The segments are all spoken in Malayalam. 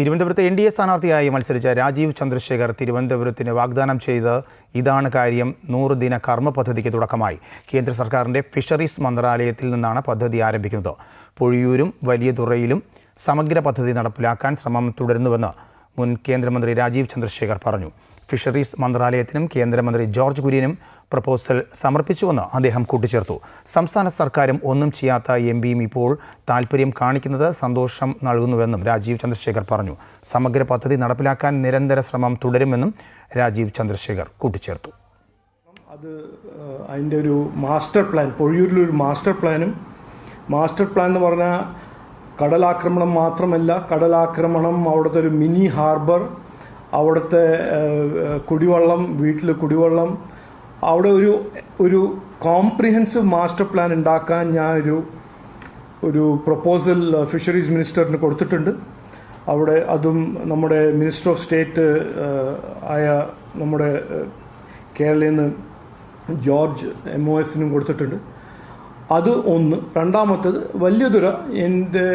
തിരുവനന്തപുരത്ത് എൻ ഡി എ സ്ഥാനാർത്ഥിയായി മത്സരിച്ച രാജീവ് ചന്ദ്രശേഖർ തിരുവനന്തപുരത്തിന് വാഗ്ദാനം ചെയ്ത് ഇതാണ് കാര്യം. നൂറ് ദിന കർമ്മ പദ്ധതിക്ക് തുടക്കമായി. കേന്ദ്ര സർക്കാരിന്റെ ഫിഷറീസ് മന്ത്രാലയത്തിൽ നിന്നാണ് പദ്ധതി ആരംഭിക്കുന്നത്. പൊഴിയൂരും വലിയ തുറയിലും സമഗ്ര പദ്ധതി നടപ്പിലാക്കാൻ ശ്രമം തുടരുന്നുവെന്ന് മുൻ കേന്ദ്രമന്ത്രി രാജീവ് ചന്ദ്രശേഖർ പറഞ്ഞു. ഫിഷറീസ് മന്ത്രാലയത്തിനും കേന്ദ്രമന്ത്രി ജോർജ് കുര്യനും പ്രപ്പോസൽ സമർപ്പിച്ചുവെന്ന് അദ്ദേഹം കൂട്ടിച്ചേർത്തു. സംസ്ഥാന സർക്കാരും ഒന്നും ചെയ്യാത്ത എം പിയും ഇപ്പോൾ താൽപ്പര്യം കാണിക്കുന്നത് സന്തോഷം നൽകുന്നുവെന്നും രാജീവ് ചന്ദ്രശേഖർ പറഞ്ഞു. സമഗ്ര പദ്ധതി നടപ്പിലാക്കാൻ നിരന്തര ശ്രമം തുടരുമെന്നും രാജീവ് ചന്ദ്രശേഖർ കൂട്ടിച്ചേർത്തു. അത് അതിന്റെ ഒരു മാസ്റ്റർ പ്ലാൻ പൊഴിയൂരിലൊരു മാസ്റ്റർ പ്ലാനും മാസ്റ്റർ പ്ലാൻ എന്ന് പറഞ്ഞാൽ കടലാക്രമണം മാത്രമല്ല കടലാക്രമണം അവിടുത്തെ ഒരു മിനി ഹാർബർ അവിടുത്തെ കുടിവെള്ളം വീട്ടിൽ കുടിവെള്ളം. അവിടെ ഒരു ഒരു കോംപ്രിഹെൻസീവ് മാസ്റ്റർ പ്ലാൻ ഉണ്ടാക്കാൻ ഞാൻ ഒരു ഒരു പ്രപ്പോസൽ ഫിഷറീസ് മിനിസ്റ്ററിന് കൊടുത്തിട്ടുണ്ട്. അവിടെ അതും നമ്മുടെ മിനിസ്റ്റർ ഓഫ് സ്റ്റേറ്റ് ആയ നമ്മുടെ കേരളയിൽ നിന്ന് ജോർജ് എം ഒ എസിനും കൊടുത്തിട്ടുണ്ട്. അത് ഒന്ന്. രണ്ടാമത്തത് വലിയതുര എന്റെ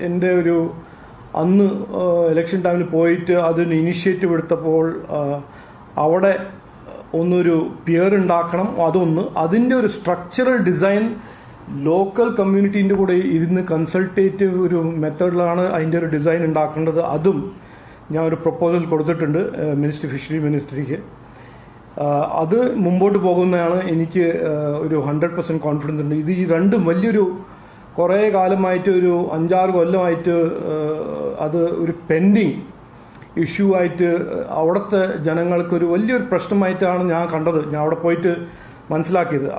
എന്റെ ഒരു അന്ന് ഇലക്ഷൻ ടൈമിൽ പോയിട്ട് അതിന് ഇനിഷ്യേറ്റീവ് എടുത്തപ്പോൾ അവിടെ ഒന്നൊരു പിയർ ഉണ്ടാക്കണം. അതൊന്ന് അതിന്റെ ഒരു സ്ട്രക്ചറൽ ഡിസൈൻ ലോക്കൽ കമ്മ്യൂണിറ്റീന്റെ കൂടെ ഇരുന്ന് കൺസൾട്ടേറ്റീവ് ഒരു മെത്തേഡിലാണ് അതിന്റെ ഒരു ഡിസൈൻ ഉണ്ടാക്കേണ്ടത്. അതും ഞാൻ ഒരു പ്രപ്പോസൽ കൊടുത്തിട്ടുണ്ട് മിനിസ്റ്റർ ഫിഷറി മിനിസ്ട്രിക്ക് അത് മുമ്പോട്ട് പോകുന്നതാണ് എനിക്ക് ഒരു ഹൺഡ്രഡ് പെർസെന്റ് കോൺഫിഡൻസ് ഉണ്ട്. ഇത് ഈ രണ്ടും വലിയൊരു കുറേ കാലമായിട്ട് ഒരു അഞ്ചാറ് കൊല്ലമായിട്ട് അത് ഒരു പെൻഡിങ് ഇഷ്യൂ ആയിട്ട് അവിടുത്തെ ജനങ്ങൾക്ക് ഒരു വലിയൊരു പ്രശ്നമായിട്ടാണ് ഞാൻ കണ്ടത്. ഞാൻ അവിടെ പോയിട്ട് മനസ്സിലാക്കിയത്.